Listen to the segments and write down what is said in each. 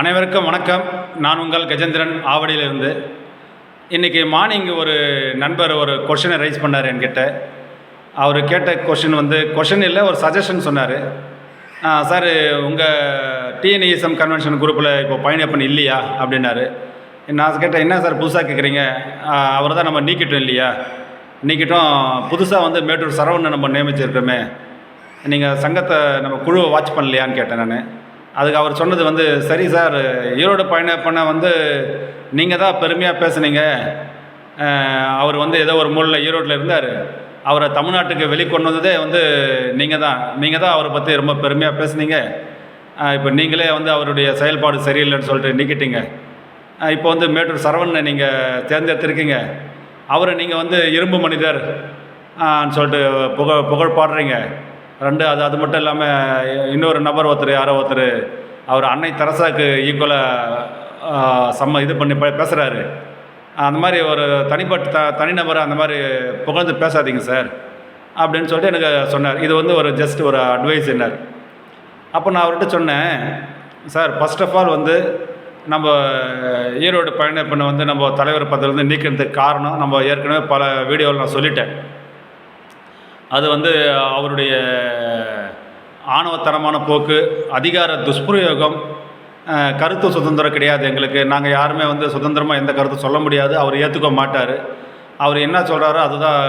அனைவருக்கும் வணக்கம். நான் உங்கள் கஜேந்திரன் ஆவடியிலிருந்து. இன்றைக்கி மார்னிங் ஒரு நண்பர் ஒரு கொஷினை ரைஸ் பண்ணார் என்கிட்ட. அவர் கேட்ட கொஷின் வந்து கொஷின் இல்லை ஒரு சஜஷன் சொன்னார். சார் உங்கள் டிஎன்இஎஸ்எம் கன்வென்ஷன் குரூப்பில் இப்போ பயணியப்பன் இல்லையா? அப்படின்னாரு. நான் கேட்டேன் என்ன சார் புதுசாக கேட்குறீங்க அவர் தான் நம்ம நீக்கிட்டோம் இல்லையா? நீக்கிட்டோம். புதுசாக வந்து மேட்டூர் சரவணை நம்ம நியமிச்சிருக்கோமே நீங்கள் சங்கத்தை நம்ம குழுவை வாட்ச் பண்ணலையான்னு கேட்டேன் நான். அதுக்கு அவர் சொன்னது வந்து சரி சார் ஈரோடு பயணப்பண்ண வந்து நீங்கள் தான் பெருமையாக பேசுனீங்க. அவர் வந்து ஏதோ ஒரு மூலையில் ஈரோட்டில் இருந்தார். அவரை தமிழ்நாட்டுக்கு வெளிக்கொண்டு வந்ததே வந்து நீங்கள் தான். நீங்கள் தான் அவரை பற்றி ரொம்ப பெருமையாக பேசுனீங்க. இப்போ நீங்களே வந்து அவருடைய செயல்பாடு சரியில்லைன்னு சொல்லிட்டு நீக்கிட்டீங்க. இப்போ வந்து மேட்டூர் சரவணனை நீங்கள் தேர்ந்தெடுத்திருக்கீங்க. அவரை நீங்கள் வந்து இரும்பு மனிதர் சொல்லிட்டு புகழ் புகழ் பாடுறீங்க. ரெண்டு அது அது மட்டும் இல்லாமல் இன்னொரு நபர் ஒருத்தர் யாரோ ஒருத்தர் அவர் அன்னை தெரசாவுக்கு ஈக்குவலாக சம்ம இது பண்ணி ப- பேசுகிறாரு அந்த மாதிரி ஒரு தனிப்பட்ட த தனிநபர் அந்த மாதிரி புகழ்ந்து பேசாதீங்க சார் அப்படின்னு சொல்லிட்டு எனக்கு சொன்னார். இது வந்து ஒரு ஜஸ்ட் ஒரு அட்வைஸ் என்னார். அப்போ நான் அவர்கிட்ட சொன்னேன் சார் ஃபஸ்ட் ஆஃப் ஆல் வந்து நம்ம ஈரோடு பயணப்பண்ணை வந்து நம்ம தலைவர் பதவியிலேருந்து நீக்கிறதுக்கு காரணம் நம்ம ஏற்கனவே பல வீடியோவில் நான் சொல்லிட்டேன். அது வந்து அவருடைய ஆணவத்தனமான போக்கு அதிகார துஷ்பிரயோகம் கருத்து சுதந்திரம் கிடையாது எங்களுக்கு. நாங்கள் யாருமே வந்து சுதந்திரமாக எந்த கருத்தும் சொல்ல முடியாது. அவர் ஏற்றுக்க மாட்டார். அவர் என்ன சொல்கிறாரோ அதுதான்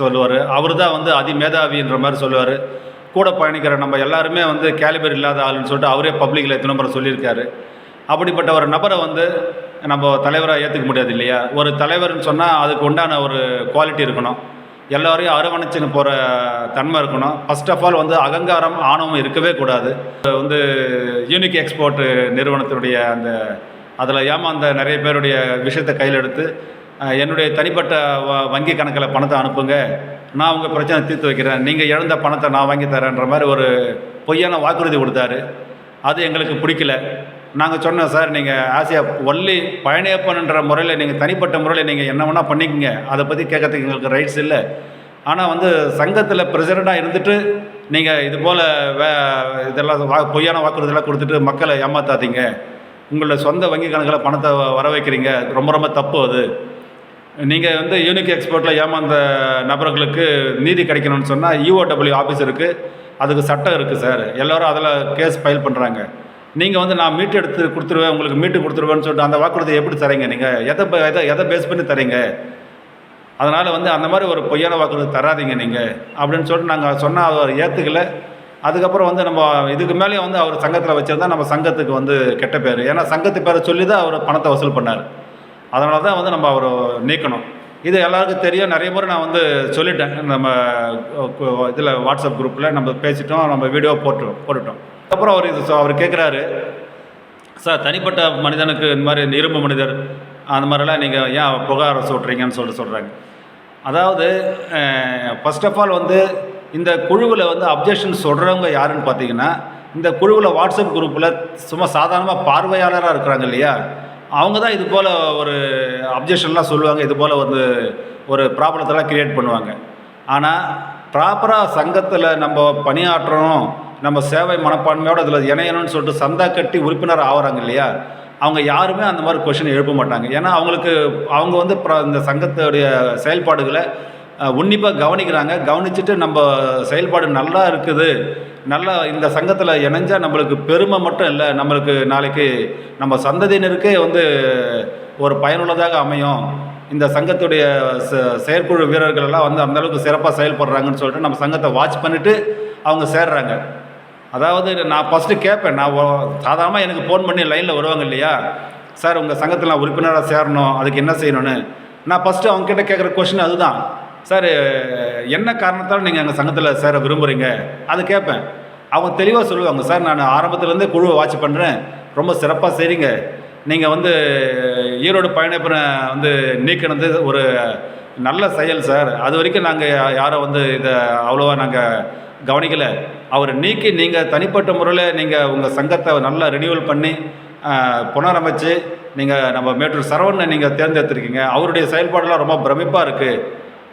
சொல்லுவார். அவர் தான் வந்து அதிமேதாவின்ற மாதிரி சொல்லுவார். கூட பயணிக்கிற நம்ம எல்லாருமே வந்து கேலிபர் இல்லாத ஆளுன்னு சொல்லிட்டு அவரே பப்ளிக்கில் எத்தனை முறை சொல்லியிருக்காரு. அப்படிப்பட்ட ஒரு நபரை வந்து நம்ம தலைவராக ஏற்றுக்க முடியாது இல்லையா? ஒரு தலைவர்னு சொன்னால் அதுக்கு உண்டான ஒரு குவாலிட்டி இருக்கணும். எல்லோரையும் அரவணைச்சுன்னு போகிற தன்மை இருக்கணும். ஃபர்ஸ்ட் ஆஃப் ஆல் வந்து அகங்காரம் ஆணவம் இருக்கவே கூடாது. வந்து யூனிக் எக்ஸ்போர்ட் நிறுவனத்தினுடைய அந்த அதில் ஏமாந்த நிறைய பேருடைய விஷயத்தை கையில் எடுத்து என்னுடைய தனிப்பட்ட வ வங்கி கணக்கில் பணத்தை அனுப்புங்க. நான் உங்கள் பிரச்சனை தீர்த்து வைக்கிறேன். நீங்கள் இழந்த பணத்தை நான் வாங்கி தரேன்ற மாதிரி ஒரு பொய்யான வாக்குறுதி கொடுத்தாரு. அது எங்களுக்கு பிடிக்கல. நாங்கள் சொன்னோம் சார் நீங்கள் ஆசியா ஒல்லி பழனியப்பன்ன்ற முறையில் நீங்கள் தனிப்பட்ட முறையில் நீங்கள் என்ன வேணால் பண்ணிக்கங்க. அதை பற்றி கேட்கறதுக்கு எங்களுக்கு ரைட்ஸ் இல்லை. ஆனால் வந்து சங்கத்தில் பிரசிடண்டாக இருந்துட்டு நீங்கள் இது போல் வே இதெல்லாம் வா பொய்யான வாக்குறுதெல்லாம் கொடுத்துட்டு மக்களை ஏமாத்தாதீங்க. உங்களோட சொந்த வங்கி கணக்கில் பணத்தை வர வைக்கிறீங்க. ரொம்ப ரொம்ப தப்பு அது. நீங்கள் வந்து யூனிக் எக்ஸ்போர்ட்டில் ஏமாந்த நபர்களுக்கு நீதி கிடைக்கணும்னு சொன்னால் இஓடபிள்யூ ஆஃபீஸ் இருக்குது அதுக்கு சட்டம் இருக்குது சார். எல்லோரும் அதில் கேஸ் ஃபைல் பண்ணுறாங்க நீங்கள் வந்து நான் மீட்டு எடுத்து கொடுத்துருவேன் உங்களுக்கு மீட்டு கொடுத்துருவேன்னு சொல்லிட்டு அந்த வாக்குறுதியை எப்படி தரீங்க நீங்கள் எதை எதை எதை பேஸ் பண்ணி தரீங்க? அதனால் வந்து அந்த மாதிரி ஒரு பொய்யான வாக்குறுதி தராதீங்க நீங்கள் அப்படின்னு சொல்லிட்டு நாங்கள் சொன்னால் அவர் ஏற்றுக்கலை அதுக்கப்புறம் வந்து நம்ம இதுக்கு மேலேயும் வந்து அவர் சங்கத்தில் வச்சிருந்தா நம்ம சங்கத்துக்கு வந்து கெட்ட பேர். ஏன்னா சங்கத்து பேரை சொல்லி தான் அவர் பணத்தை வசூல் பண்ணார். அதனால தான் வந்து நம்ம அவரை நீக்கணும். இது எல்லாருக்கும் தெரியும். நிறைய முறை நான் வந்து சொல்லிட்டேன். நம்ம இதில் வாட்ஸ்அப் குரூப்பில் நம்ம பேசிட்டோம். நம்ம வீடியோ போட்டு போட்டுட்டோம். அப்புறம் அவர் இது அவர் கேட்குறாரு சார் தனிப்பட்ட மனிதனுக்கு இந்த மாதிரி இந்த இரும்பு மனிதர் அந்த மாதிரிலாம் நீங்கள் ஏன் புகார் சொல்கிறீங்கன்னு சொல்லிட்டு சொல்கிறாங்க அதாவது ஃபர்ஸ்ட் ஆஃப் ஆல் வந்து இந்த குழுவில் வந்து அப்ஜெக்ஷன் சொல்கிறவங்க யாருன்னு பார்த்தீங்கன்னா இந்த குழுவில் வாட்ஸ்அப் குரூப்பில் சும்மா சாதாரணமாக பார்வையாளராக இருக்கிறாங்க இல்லையா? அவங்க தான் இது போல் ஒரு அப்ஜெக்ஷன்லாம் சொல்லுவாங்க இது போல் வந்து ஒரு ப்ராப்ளத்தெல்லாம் க்ரியேட் பண்ணுவாங்க. ஆனால் ப்ராப்பராக சங்கத்தில் நம்ம பணியாற்றணும் நம்ம சேவை மனப்பான்மையோடு அதில் இணையணும்னு சொல்லிட்டு சந்தா கட்டி உறுப்பினர் ஆகுறாங்க இல்லையா? அவங்க யாருமே அந்த மாதிரி கொஷின் எழுப்ப மாட்டாங்க. ஏன்னா அவங்களுக்கு அவங்க வந்து இந்த சங்கத்துடைய செயல்பாடுகளை உன்னிப்பாக கவனிக்கிறாங்க. கவனிச்சுட்டு நம்ம செயல்பாடு நல்லா இருக்குது. நல்லா இந்த சங்கத்தில் இணைஞ்சால் நம்மளுக்கு பெருமை மட்டும் இல்லை நம்மளுக்கு நாளைக்கு நம்ம சந்ததியினருக்கே வந்து ஒரு பயனுள்ளதாக அமையும். இந்த சங்கத்துடைய செயற்குழு வீரர்கள் எல்லாம் வந்து அந்த அளவுக்கு சிறப்பாக செயல்படுறாங்கன்னு சொல்லிட்டு நம்ம சங்கத்தை வாட்ச் பண்ணிவிட்டு அவங்க சேர்றாங்க. அதாவது நான் ஃபஸ்ட்டு கேட்பேன். நான் சாதாரணமாக எனக்கு ஃபோன் பண்ணி லைனில் வருவாங்க இல்லையா? சார் உங்கள் சங்கத்தில் நான் உறுப்பினராக சேரணும். அதுக்கு என்ன செய்யணும்னு? நான் ஃபஸ்ட்டு அவங்ககிட்ட கேட்குற கொஷின் அதுதான். சார் என்ன காரணத்தால் நீங்கள் எங்கள் சங்கத்தில் சேர விரும்புகிறீங்க அது கேட்பேன். அவங்க தெளிவாக சொல்லுவாங்க சார் நான் ஆரம்பத்துலேருந்தே குழுவை வாட்ச் பண்ணுறேன் ரொம்ப சிறப்பாக செய்கிறீங்க நீங்கள் வந்து ஈரோடு பயணப்பனை வந்து நீக்கினது ஒரு நல்ல செயல் சார். அது வரைக்கும் நாங்கள் யாரும் வந்து இதை அவ்வளோவா நாங்கள் கவனிக்கலை. அவர் நீக்கி நீங்கள் தனிப்பட்ட முறையில் நீங்கள் உங்கள் சங்கத்தை நல்லா ரினியூவல் பண்ணி புனரமைச்சு நீங்கள் நம்ம மேட்டூர் சரவணனை நீங்கள் தேர்ந்தெடுத்திருக்கீங்க. அவருடைய செயல்பாடெல்லாம் ரொம்ப பிரமிப்பாக இருக்குது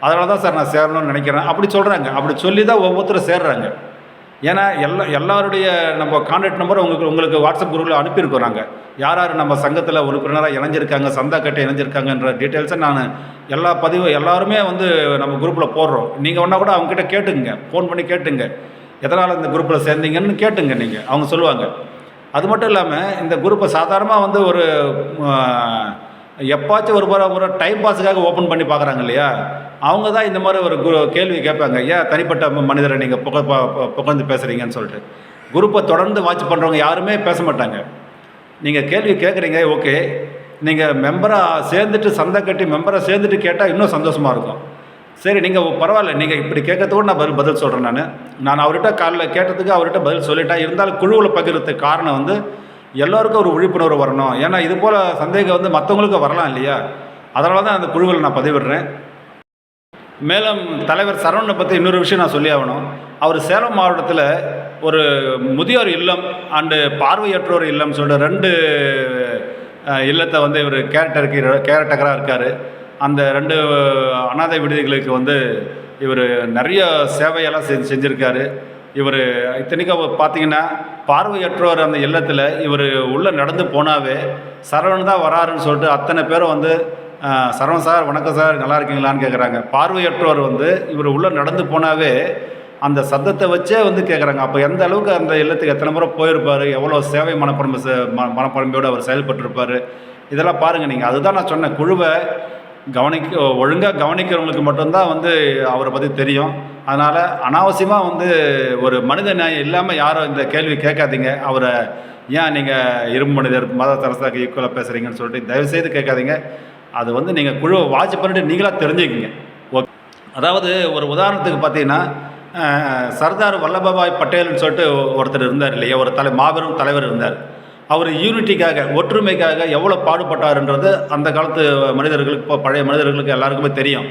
அதனால தான் சார் நான் சேரணும்னு நினைக்கிறேன். அப்படி சொல்கிறாங்க அப்படி சொல்லி தான் ஒவ்வொருத்தரும் சேர்றாங்க. ஏன்னா எல்லா எல்லாருடைய நம்ம கான்டாக்ட் நம்பர் உங்களுக்கு உங்களுக்கு வாட்ஸ்அப் குரூப்பில் அனுப்பியிருக்கோம் நாங்கள் யார் யார் நம்ம சங்கத்தில் உறுப்பினராக இணைஞ்சிருக்காங்க சந்தா கட்டை இணைஞ்சிருக்காங்கன்ற டீட்டெயில்ஸை நான் எல்லா பதிவு எல்லாருமே வந்து நம்ம குரூப்பில் போடுறோம். நீங்கள் ஒன்றா கூட அவங்ககிட்ட கேட்டுங்க ஃபோன் பண்ணி கேட்டுங்க எதனால் இந்த குரூப்பில் சேர்ந்தீங்கன்னு கேட்டுங்க நீங்கள் அவங்க சொல்லுவாங்க. அது மட்டும் இல்லாமல் இந்த குரூப்பை சாதாரணமாக வந்து ஒரு எப்பாச்சும் ஒரு முறை ஒரு டைம் பாஸுக்காக ஓப்பன் பண்ணி பார்க்குறாங்க இல்லையா? அவங்க தான் இந்த மாதிரி ஒரு குரு கேள்வி கேட்பாங்க. ஏன் தனிப்பட்ட மனிதரை நீங்கள் புக புகழ்ந்து பேசுகிறீங்கன்னு சொல்லிட்டு. குரூப்பை தொடர்ந்து வாட்ச் பண்ணுறவங்க யாருமே பேச மாட்டாங்க. நீங்கள் கேள்வி கேட்குறீங்க ஓகே. நீங்கள் மெம்பராக சேர்ந்துட்டு சந்தை கட்டி மெம்பரை சேர்ந்துட்டு கேட்டால் இன்னும் சந்தோஷமாக இருக்கும். சரி நீங்கள் பரவாயில்ல. நீங்கள் இப்படி கேட்கறதுக்கு நான் பதில் பதில் சொல்கிறேன் நான். நான் அவர்கிட்ட காலைல கேட்டதுக்கு அவர்கிட்ட பதில் சொல்லிட்டேன் இருந்தாலும் குழுவில் பகிர்றதுக்கு காரணம் வந்து எல்லோருக்கும் ஒரு விழிப்புணர்வு வரணும். ஏன்னா இது போல் சந்தேகம் வந்து மற்றவங்களுக்கு வரலாம் இல்லையா? அதனால தான் அந்த குழுவில் நான் பதிவிடுறேன். மேலும் தலைவர் சரவணனை பற்றி இன்னொரு விஷயம் நான் சொல்லி ஆகணும். அவர் சேலம் மாவட்டத்தில் ஒரு முதியோர் இல்லம் அண்டு பார்வையற்றோர் இல்லம் சொல்லிட்டு ரெண்டு இல்லத்தை வந்து இவர் கேரக்டருக்கு கேரக்டராக இருக்கார். அந்த ரெண்டு அனாதை விடுதிகளுக்கு வந்து இவர் நிறைய சேவையெல்லாம் செஞ்சு செஞ்சுருக்காரு. இவர் இத்தனைக்கும் பார்த்தீங்கன்னா பார்வையற்றோர் அந்த இல்லத்தில் இவர் உள்ளே நடந்து போனாவே சரவணன் தான் வராருன்னு சொல்லிட்டு அத்தனை பேரும் வந்து ஆஹ், சார் வணக்கம் சார். நல்லா இருக்கீங்களான்னு கேட்குறாங்க பார்வையற்றோர் வந்து இவர் உள்ளே நடந்து போனாவே அந்த சத்தத்தை வச்சே வந்து கேட்குறாங்க அப்போ எந்த அளவுக்கு அந்த இல்லத்துக்கு எத்தனை முறை போயிருப்பார்? எவ்வளோ சேவை மனப்பரம்பு செ- ம- மனப்பான்மையோடு அவர் செயல்பட்டிருப்பார்? இதெல்லாம் பாருங்கள் நீங்கள் அதுதான் நான் சொன்னேன். குழுவை கவனிக்க ஒழுங்காக கவனிக்கிறவங்களுக்கு மட்டும்தான் வந்து அவரை பற்றி தெரியும். அதனால் அனாவசியமாக வந்து ஒரு மனித நியாயம் இல்லாமல் யாரும் இந்த கேள்வி கேட்காதீங்க. அவரை ஏன் நீங்கள் இரும்பு மனிதர் மத தரசாக்கு ஈக்குவலாக பேசுகிறீங்கன்னு சொல்லிட்டு தயவுசெய்து கேட்காதீங்க. அது வந்து நீங்கள் குழுவை வாட்ச் பண்ணிட்டு நீங்களாக தெரிஞ்சுக்கிங்க. ஓகே அதாவது ஒரு உதாரணத்துக்கு பார்த்தீங்கன்னா சர்தார் வல்லபாய் பட்டேல்னு சொல்லிட்டு ஒருத்தர் இருந்தார் இல்லையா? ஒரு தலை மாபெரும் தலைவர் இருந்தார். அவர் யூனிட்டிக்காக ஒற்றுமைக்காக எவ்வளோ பாடுபட்டாருன்றது அந்த காலத்து மனிதர்களுக்கு இப்போ பழைய மனிதர்களுக்கு எல்லாருக்குமே தெரியும்.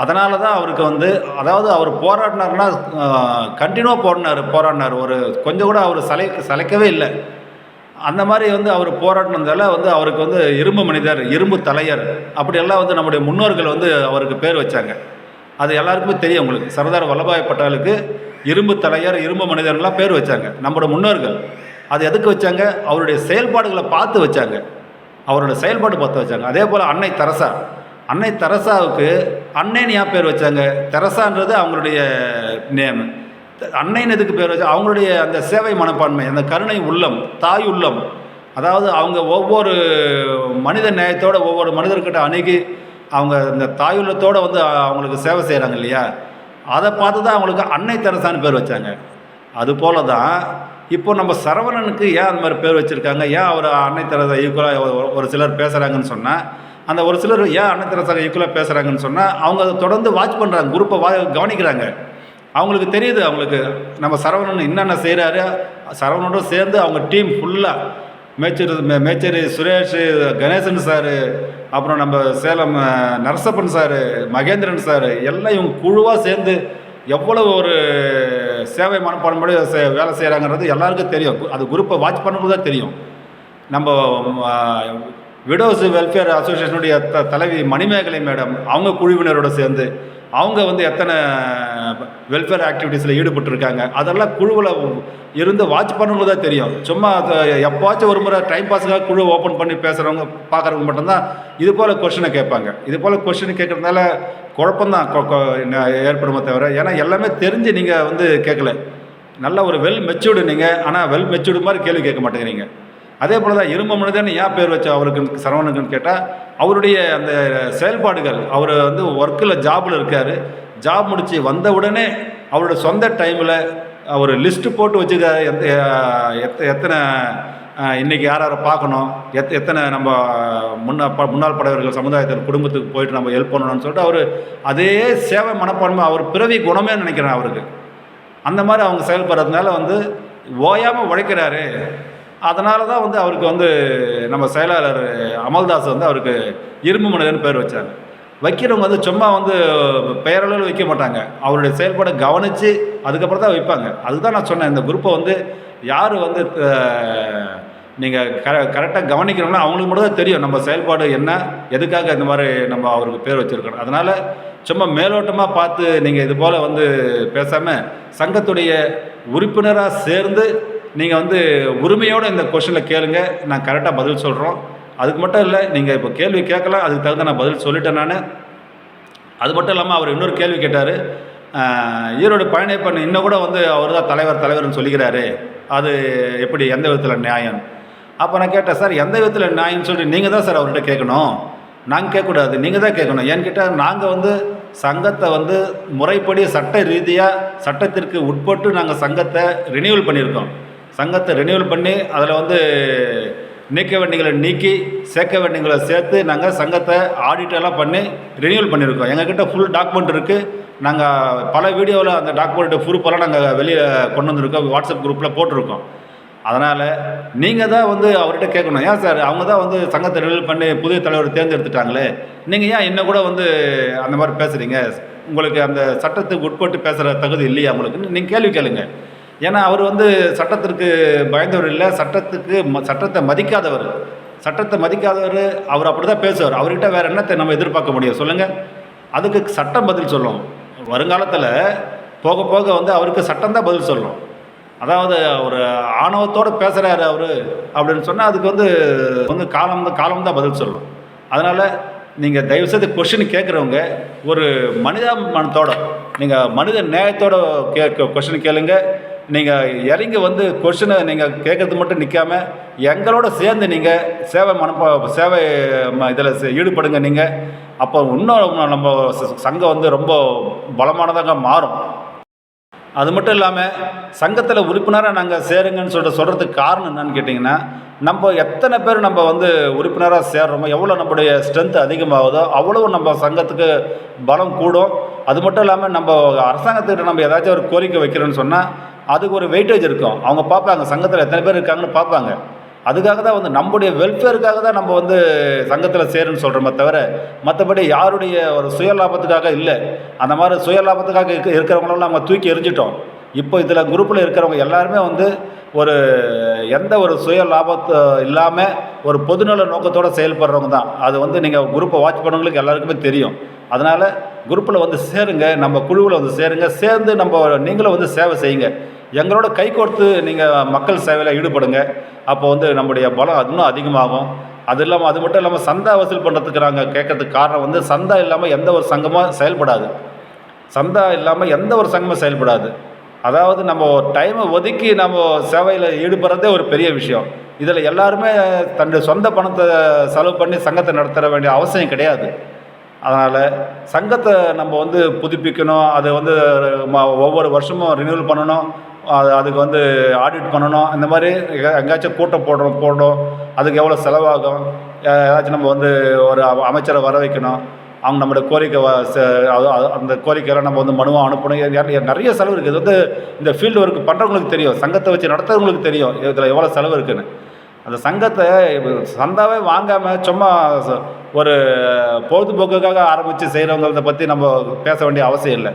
அதனால தான் அவருக்கு வந்து அதாவது அவர் போராடினார்னா கண்டினியூவாக போராடினார் போராடினார். ஒரு கொஞ்சம் கூட அவர் சலை சளைக்கவே இல்லை. அந்த மாதிரி வந்து அவர் போராடினதால வந்து அவருக்கு வந்து இரும்பு மனிதர் இரும்பு தலையர் அப்படியெல்லாம் வந்து நம்முடைய முன்னோர்கள் வந்து அவருக்கு பேர் வச்சாங்க. அது எல்லாருக்குமே தெரியும் உங்களுக்கு. சர்தார் வல்லபாய் பட்டேலுக்கு இரும்பு தலையர் இரும்பு மனிதர்லாம் பேர் வச்சாங்க. நம்மளோட முன்னோர்கள். அது எதுக்கு வச்சாங்க? அவருடைய செயல்பாடுகளை பார்த்து வச்சாங்க. அவரோட செயல்பாடு பார்த்து வச்சாங்க. அதே போல் அன்னை தெரசா. அன்னை தெரசாவுக்கு அன்னைன்னு ஏன் பேர் வச்சாங்க? தெரசான்றது அவங்களுடைய நேம். அன்னைன்னு எதுக்கு பேர் வச்சு அவங்களுடைய அந்த சேவை மனப்பான்மை அந்த கருணை உள்ளம் தாய் உள்ளம் அதாவது அவங்க ஒவ்வொரு மனித நேயத்தோட ஒவ்வொரு மனிதர்கிட்ட அணுகி அவங்க இந்த தாயுள்ளத்தோடு வந்து அவங்களுக்கு சேவை செய்கிறாங்க இல்லையா? அதை பார்த்து தான் அவங்களுக்கு அன்னை தெரசான்னு பேர் வச்சாங்க. அதுபோல தான் இப்போ நம்ம சரவணனுக்கு ஏன் அந்த மாதிரி பேர் வச்சுருக்காங்க? ஏன் அவர் அன்னை தெரசா ஈக்குவலாக ஒரு சிலர் பேசுகிறாங்கன்னு சொன்னால் அந்த ஒரு சிலர் ஏன் அன்னை தெரசா ஈக்குவலாக பேசுகிறாங்கன்னு சொன்னால் அவங்க அதை தொடர்ந்து வாட்ச் பண்ணுறாங்க குரூப்பை வா கவனிக்கிறாங்க. அவங்களுக்கு தெரியுது அவங்களுக்கு நம்ம சரவணன் என்னென்ன செய்கிறாரு சரவணனோட சேர்ந்து அவங்க டீம் ஃபுல்லாக மேச்சேரி மே- மேச்சேரி சுரேஷ் கணேசன் சார் அப்புறம் நம்ம சேலம் நரசப்பன் சார் மகேந்திரன் சார் எல்லாம் இவங்க குழுவாக சேர்ந்து எவ்வளவு ஒரு சேவை மனப்பான்படி வேலை செய்கிறாங்கிறது எல்லாருக்கும் தெரியும். அது குரூப்பை வாட்ச் பண்ணும்போது தான் தெரியும். நம்ம விடோஸ் வெல்ஃபேர் அசோசியேஷனுடைய த தலைவி மணிமேகலை மேடம் அவங்க குழுவினரோட சேர்ந்து அவங்க வந்து எத்தனை வெல்ஃபேர் ஆக்டிவிட்டீஸில் ஈடுபட்டிருக்காங்க? அதெல்லாம் குழுவில் இருந்து வாட்ச் பண்ணும்போது தான் தெரியும். சும்மா எப்போவாச்சும் எப்போச்சும் ஒரு முறை டைம் பாஸுக்காக குழு ஓப்பன் பண்ணி பேசுகிறவங்க பார்க்குறவங்க மட்டும்தான் இது போல் கொஷினை கேட்பாங்க. இது போல் கொஷின் கேட்குறதுனால குழப்பந்தான் கொ- கொ- ஏற்படுமே தவிர ஏன்னா எல்லாமே தெரிஞ்சு நீங்கள் வந்து கேட்கல. நல்ல ஒரு வெல் மெச்சூர்டு நீங்கள் ஆனால் வெல் மெச்சூர்டு மாதிரி கேள்வி கேட்க மாட்டேங்கிறீங்க. அதே போல் தான் இரும்பு மனிதன் ஏன் பேர் வச்சா அவருக்கு சரவணனுக்குன்னு கேட்டால் அவருடைய அந்த செயல்பாடுகள் அவர் வந்து ஒர்க்கில் ஜாபில் இருக்கார். ஜாப் முடித்து வந்த உடனே அவரோட சொந்த டைமில் அவர் லிஸ்ட்டு போட்டு வச்சுருக்காரு எந்த எத்த எத்தனை இன்றைக்கி இன்னைக்கு யார் யாரை பார்க்கணும் எத் எத்தனை நம்ம முன்னா ப முன்னாள் படைவர்கள் சமுதாயத்தின் குடும்பத்துக்கு போயிட்டு நம்ம ஹெல்ப் பண்ணணும்னு சொல்லிட்டு அவர் அதே சேவை மனப்பான்மை அவர் பிறவி குணமே நினைக்கிறேன் அவருக்கு. அந்த மாதிரி அவங்க செயல்படுறதுனால வந்து ஓயாமல் உழைக்கிறாரு. அதனால தான் வந்து அவருக்கு வந்து நம்ம செயலாளர் அமல்தாஸ் வந்து அவருக்கு இரும்பு மனிதன் பேர் வச்சாங்க வைக்கிறவங்க வந்து சும்மா வந்து பெயரளவில் வைக்க மாட்டாங்க. அவருடைய செயல்பாடை கவனித்து அதுக்கப்புறம் தான் வைப்பாங்க. அதுதான் நான் சொன்னேன். இந்த குரூப்பை வந்து யார் வந்து நீங்கள் கர கரெக்டாக கவனிக்கிறோம்னா அவங்களுக்கு மட்டும் தான் தெரியும் நம்ம செயல்பாடு என்ன எதுக்காக இந்த மாதிரி நம்ம அவருக்கு பேர் வச்சுருக்கணும் அதனால் சும்மா மேலோட்டமாக பார்த்து நீங்கள் இது போல் வந்து பேசாமல் சங்கத்துடைய உறுப்பினராக சேர்ந்து நீங்கள் வந்து உரிமையோடு இந்த கொஷனில் கேளுங்க. நான் கரெக்டாக பதில் சொல்கிறோம் அதுக்கு மட்டும் இல்லை நீங்கள் இப்போ கேள்வி கேட்கலாம். அதுக்கு தகுந்த நான் பதில் சொல்லிட்டேன் நான். அது மட்டும் இல்லாமல் அவர் இன்னொரு கேள்வி கேட்டார். ஈரோடு பழனியப்பன் இன்னும் கூட வந்து அவர் தான் தலைவர் தலைவர்னு சொல்லிக்கிறாரு. அது எப்படி எந்த விதத்தில் நியாயம்? அப்போ நான் கேட்டேன் சார் எந்த விதத்தில் நியாயம்னு சொல்லிட்டு நீங்கள் தான் சார் அவர்கிட்ட கேட்கணும். நாங்கள் கேட்கக்கூடாது. நீங்கள் தான் கேட்கணும். ஏன்னு கேட்டால் நாங்கள் வந்து சங்கத்தை வந்து முறைப்படி சட்ட ரீதியாக சட்டத்திற்கு உட்பட்டு நாங்கள் சங்கத்தை ரினியூவல் பண்ணியிருக்கோம். சங்கத்தை ரினியூவல் பண்ணி அதில் வந்து நீக்க வேண்டியங்களை நீக்கி சேர்க்க வேண்டியங்களை சேர்த்து நாங்கள் சங்கத்தை ஆடிட்டெல்லாம் பண்ணி ரினியூவல் பண்ணியிருக்கோம். எங்ககிட்ட ஃபுல் டாக்குமெண்ட் இருக்குது நாங்கள் பல வீடியோவில் அந்த டாக்குமெண்ட் ப்ரூஃபெல்லாம் நாங்கள் வெளியே கொண்டு வந்திருக்கோம். வாட்ஸ்அப் குரூப்பில் போட்டிருக்கோம். அதனால் நீங்கள் தான் வந்து அவர்கிட்ட கேட்கணும். ஏன் சார்? அவங்க தான் வந்து சங்கத்தை ரினியூவல் பண்ணி புதிய தலைவர் தேர்ந்தெடுத்துட்டாங்களே. நீங்கள் ஏன் என்ன கூட வந்து அந்த மாதிரி பேசுகிறீங்க உங்களுக்கு அந்த சட்டத்துக்கு உட்பட்டு பேசுகிற தகுதி இல்லையா? உங்களுக்கு நீங்கள் கேள்வி கேளுங்கள் ஏன்னா அவர் வந்து சட்டத்திற்கு பயந்தவர் இல்லை சட்டத்துக்கு ம சட்டத்தை மதிக்காதவர். சட்டத்தை மதிக்காதவர் அவர் அப்படி தான் பேசுவார். அவர்கிட்ட வேறு என்னத்தை நம்ம எதிர்பார்க்க முடியும்? சொல்லுங்கள் அதுக்கு சட்டம் பதில் சொல்லும். வருங்காலத்தில் போக போக வந்து அவருக்கு சட்டம் தான் பதில் சொல்லும். அதாவது ஒரு ஆணவத்தோடு பேசுகிறாரு அவர் அப்படின்னு சொன்னால் அதுக்கு வந்து வந்து காலம் தான் காலம் தான் பதில் சொல்லும். அதனால் நீங்கள் தயவுசெய்து கொஷின் கேட்குறவங்க ஒரு மனிதாபிமானத்தோட நீங்கள் மனித நேயத்தோட கே கொஷின் கேளுங்கள் நீங்கள் இறங்கி வந்து கொஷினை நீங்கள் கேட்குறது மட்டும் நிற்காம எங்களோட சேர்ந்து நீங்கள் சேவை மனப்பா சேவை இதில் ஈடுபடுங்க நீங்கள் அப்போ இன்னும் நம்ம சங்கம் வந்து ரொம்ப பலமானதாக மாறும். அது மட்டும் இல்லாமல் சங்கத்தில் உறுப்பினராக நாங்கள் சேருங்கன்னு சொல்லிட்டு சொல்கிறதுக்கு காரணம் என்னன்னு கேட்டிங்கன்னா நம்ம எத்தனை பேர் நம்ம வந்து உறுப்பினராக சேர்றோமோ எவ்வளோ நம்முடைய ஸ்ட்ரென்த் அதிகமாகுதோ அவ்வளோ நம்ம சங்கத்துக்கு பலம் கூடும். அது மட்டும் இல்லாமல் நம்ம அரசாங்கத்துக்கிட்ட நம்ம ஏதாச்சும் ஒரு கோரிக்கை வைக்கிறோன்னு சொன்னால் அதுக்கு ஒரு வெயிட்டேஜ் இருக்கும். அவங்க பார்ப்பாங்க சங்கத்தில் எத்தனை பேர் இருக்காங்கன்னு பார்ப்பாங்க. அதுக்காக தான் வந்து நம்முடைய வெல்ஃபேருக்காக தான் நம்ம வந்து சங்கத்தில் சேருன்னு சொல்கிறோமே தவிர மற்றபடி யாருடைய ஒரு சுயலாபத்துக்காக இல்லை. அந்த மாதிரி சுயலாபத்துக்காக இருக்க இருக்கிறவங்களெல்லாம் நம்ம தூக்கி எரிஞ்சிட்டோம் இப்போ இதில் குரூப்பில் இருக்கிறவங்க எல்லாருமே வந்து ஒரு எந்த ஒரு சுய லாபத்தை இல்லாமல் ஒரு பொதுநல நோக்கத்தோடு செயல்படுறவங்க தான். அது வந்து நீங்கள் குரூப்பை வாட்ச் பண்ணவங்களுக்கு எல்லாருக்குமே தெரியும். அதனால் குரூப்பில் வந்து சேருங்க நம்ம குழுவில் வந்து சேருங்க சேர்ந்து நம்ம நீங்களும் வந்து சேவை செய்யுங்க. எங்களோட கை கோர்த்து நீங்கள் மக்கள் சேவையில் ஈடுபடுங்க. அப்போ வந்து நம்முடைய பலம் இன்னும் அதிகமாகும். அது இல்லாமல் அது மட்டும் இல்லாமல் சந்தா வசூல் பண்ணுறதுக்கு நாங்கள் கேட்கறதுக்கு காரணம் வந்து சந்தா இல்லாமல் எந்த ஒரு சங்கமும் செயல்படாது. சந்தா இல்லாமல் எந்த ஒரு சங்கமும் செயல்படாது. அதாவது நம்ம டைமை ஒதுக்கி நம்ம சேவையில் ஈடுபடுறதே ஒரு பெரிய விஷயம். இதில் எல்லாருமே தன்னுடைய சொந்த பணத்தை செலவு பண்ணி சங்கத்தை நடத்த வேண்டிய அவசியம் கிடையாது. அதனால் சங்கத்தை நம்ம வந்து புதுப்பிக்கணும். அதை வந்து ஒவ்வொரு வருஷமும் ரினியூவல் பண்ணணும். அது அதுக்கு வந்து ஆடிட் பண்ணணும். இந்த மாதிரி எங்கே எங்கேயாச்சும் கூட்டம் போடுறோம் போடணும். அதுக்கு எவ்வளோ செலவாகும்? ஏதாச்சும் நம்ம வந்து ஒரு அமைச்சரை வர வைக்கணும். அவங்க நம்மளோட கோரிக்கை வ- அந்த கோரிக்கையெல்லாம் நம்ம வந்து மனுவாக அனுப்பணும். நிறைய- நிறைய செலவு இருக்குது. இது வந்து இந்த ஃபீல்டு ஒர்க் பண்ணுறவங்களுக்கு தெரியும். சங்கத்தை வச்சு நடத்துறவங்களுக்கு தெரியும். இதில் எவ்வளோ செலவு இருக்குதுன்னு அந்த சங்கத்தை சந்தாவே வாங்காமல் சும்மா ஒரு பொழுதுபோக்குக்காக ஆரம்பித்து செய்கிறவங்களத பற்றி நம்ம பேச வேண்டிய அவசியம் இல்லை.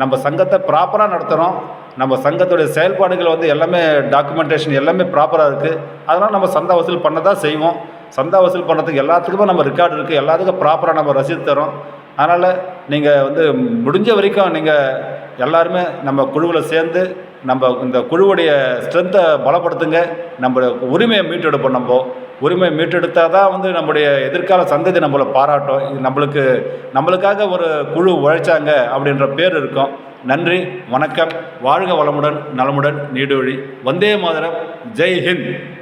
நம்ம சங்கத்தை ப்ராப்பராக நடத்துகிறோம் நம்ம சங்கத்துடைய செயல்பாடுகள் வந்து எல்லாமே டாக்குமெண்டேஷன் எல்லாமே ப்ராப்பராக இருக்குது அதனால் நம்ம சந்தா வசூல் பண்ண தான் செய்வோம். சந்தா வசூல் பண்ணுறதுக்கு எல்லாத்துக்குமே நம்ம ரெக்கார்டு இருக்குது எல்லாத்துக்கும் ப்ராப்பராக நம்ம ரசீது தரோம் அதனால் நீங்கள் வந்து முடிஞ்ச வரைக்கும் நீங்கள் எல்லாருமே நம்ம குழுவில் சேர்ந்து நம்ம இந்த குழுவுடைய ஸ்ட்ரென்த்தை பலப்படுத்துங்க. நம்ம உரிமையை மீட்டெடுப்போம் நம்ம. உரிமை மீட்டெடுத்தால் தான் வந்து நம்முடைய எதிர்கால சந்ததி நம்மளை பாராட்டும். இது நம்மளுக்கு நம்மளுக்காக ஒரு குழு உழைச்சாங்க அப்படின்ற பேர் இருக்கும். நன்றி வணக்கம் வாழ்க வளமுடன் நலமுடன் நீடொழி. வந்தே மாதரம். ஜெய் ஹிந்த்.